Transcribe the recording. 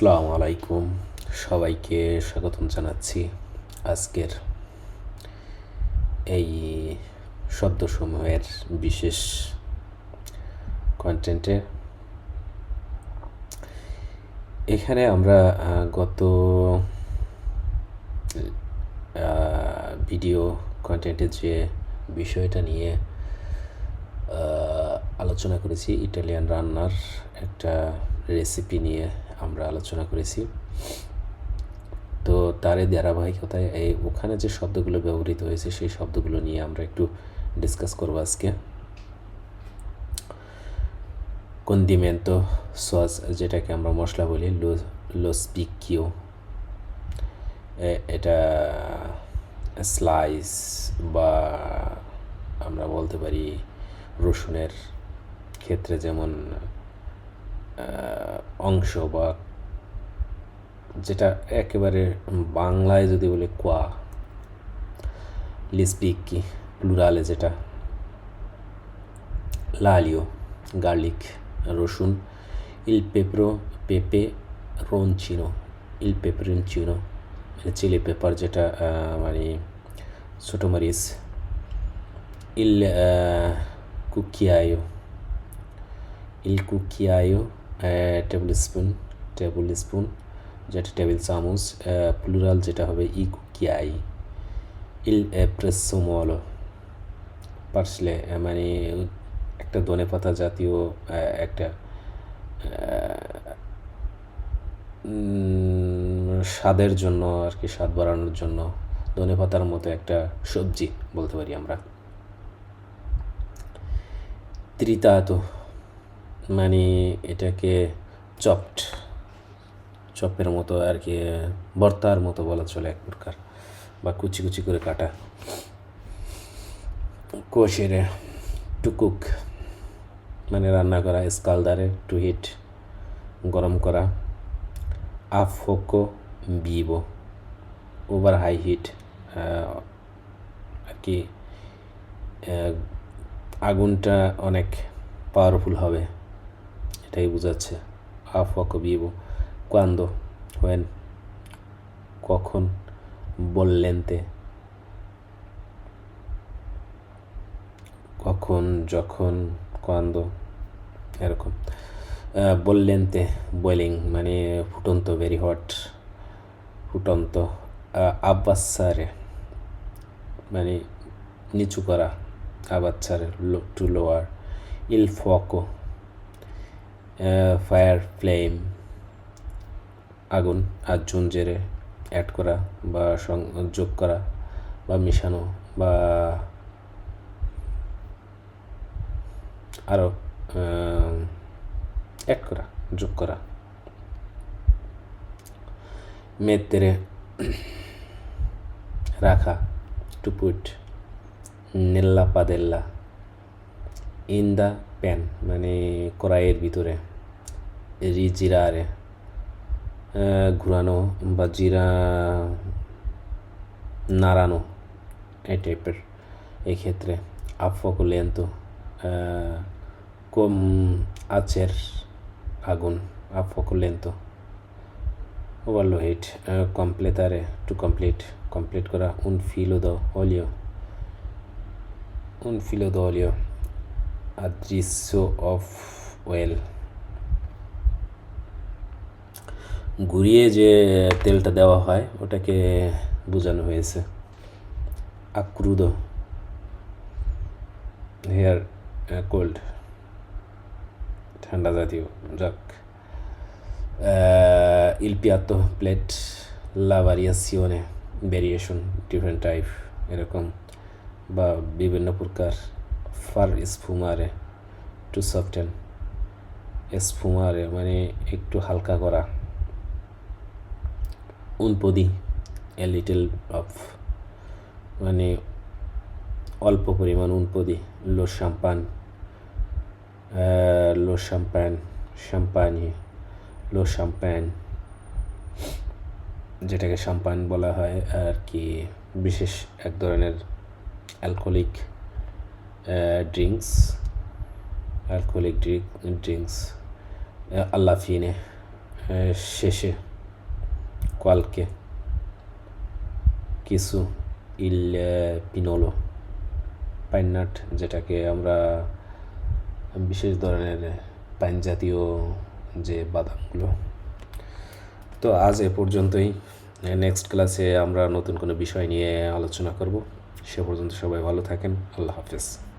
আসসালামু আলাইকুম। সবাইকে স্বাগতম জানাচ্ছি আজকের এই শব্দসমূহের বিশেষ কন্টেন্টে এখানে আমরা গত ভিডিও কন্টেন্টে যে বিষয়টা নিয়ে আলোচনা করেছি ইটালিয়ান রান্নার একটা রেসিপি নিয়ে আমরা আলোচনা করেছি। তো তারই ধারাবাহিকতায় এই ওখানে যে শব্দগুলো ব্যবহৃত হয়েছে, সেই শব্দগুলো নিয়ে আমরা একটু ডিসকাস করব আজকে। কন্দিমেন্টো সস যেটাকে আমরা মশলা বলি লো লো এটা স্লাইস বা আমরা বলতে পারি রসুনের ক্ষেত্রে যেমন অংশ বা যেটা একেবারে বাংলায় যদি বলে কোয়া কি প্লুরালে যেটা লালিও গার্লিক রসুন ইল পেপরো পেপে রোনচিনো ইল পেপরোনচিনো মানে চিলি পেপার যেটা মানে ছোটো মরিচ ইল কুকিয়ায়ো ইল কুকিয়ায়ো টেবিল স্পুন টেবিল স্পুন যেটা টেবিল চামচ প্লুরাল যেটা হবে ই কুকিয়াই ইল প্রেসমলো পার্সলে মানে একটা ধনে পাতা জাতীয় একটা স্বাদের জন্য আর কি, স্বাদ বাড়ানোর জন্য ধনে পাতার মতো একটা সবজি বলতে পারি আমরা। ত্রিতাতো। মানে এটাকে চপড, চপের মতো আর কি ভর্তার মতো বলা চলে এক প্রকার, বা কুচি কুচি করে কাটা। কোশেরে টু কুক মানে রান্না করা, স্কালদারে টু হিট, গরম করা আফোকো বিবো, ওভার হাই হিট আর কি আগুনটা অনেক পাওয়ারফুল হবে। এটাই বোঝাচ্ছে আফোকো বিবো কোয়ান্দো হোয়েন কখন বললেনতে কখন যখন কোয়ান্দো এরকম আহ, বললেনতে বয়েলিং মানে ফুটন্ত ভেরি হট ফুটন্ত আব্বাসারে মানে নিচু করা আবাচ্চারে টু লোয়ার ইল ফকো ফায়ার ফ্লেম আগুন আর জুনজেরে অ্যাড করা বা যোগ করা বা মেশানো বা আরও অ্যাড করা, যোগ করা। মেতেরে রাখা টুপুট নেল্লা পাদেল্লা ইন দ্য প্যান মানে কড়াইয়ের ভিতরে। রি জিরারে আহ, ঘুরানো বা জিরা নাড়ানো এই টাইপের এই ক্ষেত্রে আফকো লেন্তো কম আচের আগুন আফকো লেন্তো ওভারলো হিট কমপ্লেতারে টু কমপ্লিট কমপ্লিট করা উন ফিলো দ অলিও un filo d'olio adrisso of oil. ঘুরিয়ে যে তেলটা দেওয়া হয়, ওটাকে বোঝানো হয়েছে। আক্রুদ হেয়ার কোল্ড, ঠান্ডা জাতীয়, যাক। il piatto plate la variazione variation different type, এরকম। বা বিভিন্ন প্রকার ফার স্ফুমারে, টু সফটেন স্ফুমারে মানে একটু হালকা করা। উনপদি এ লিটল অফ মানে অল্প পরিমাণ উনপদি লো শ্যাম্পান লো শ্যাম্পান শ্যাম্পানি লো শ্যাম্পান যেটাকে শ্যাম্পান বলা হয়, আর কি বিশেষ এক ধরনের অ্যালকোহলিক ড্রিঙ্কস অ্যালকোহলিক ড্রিঙ্কস আল্লাফিনে শেষে। কোয়ালকে কিছু ইল পিনোলো পাইন নাট যেটাকে আমরা বিশেষ ধরনের পাইন জাতীয় যে বাদামগুলো। তো আজ এ পর্যন্তই। নেক্সট ক্লাসে আমরা নতুন কোনো বিষয় নিয়ে আলোচনা করব। সে পর্যন্ত সবাই ভালো থাকেন। আল্লাহ হাফেজ।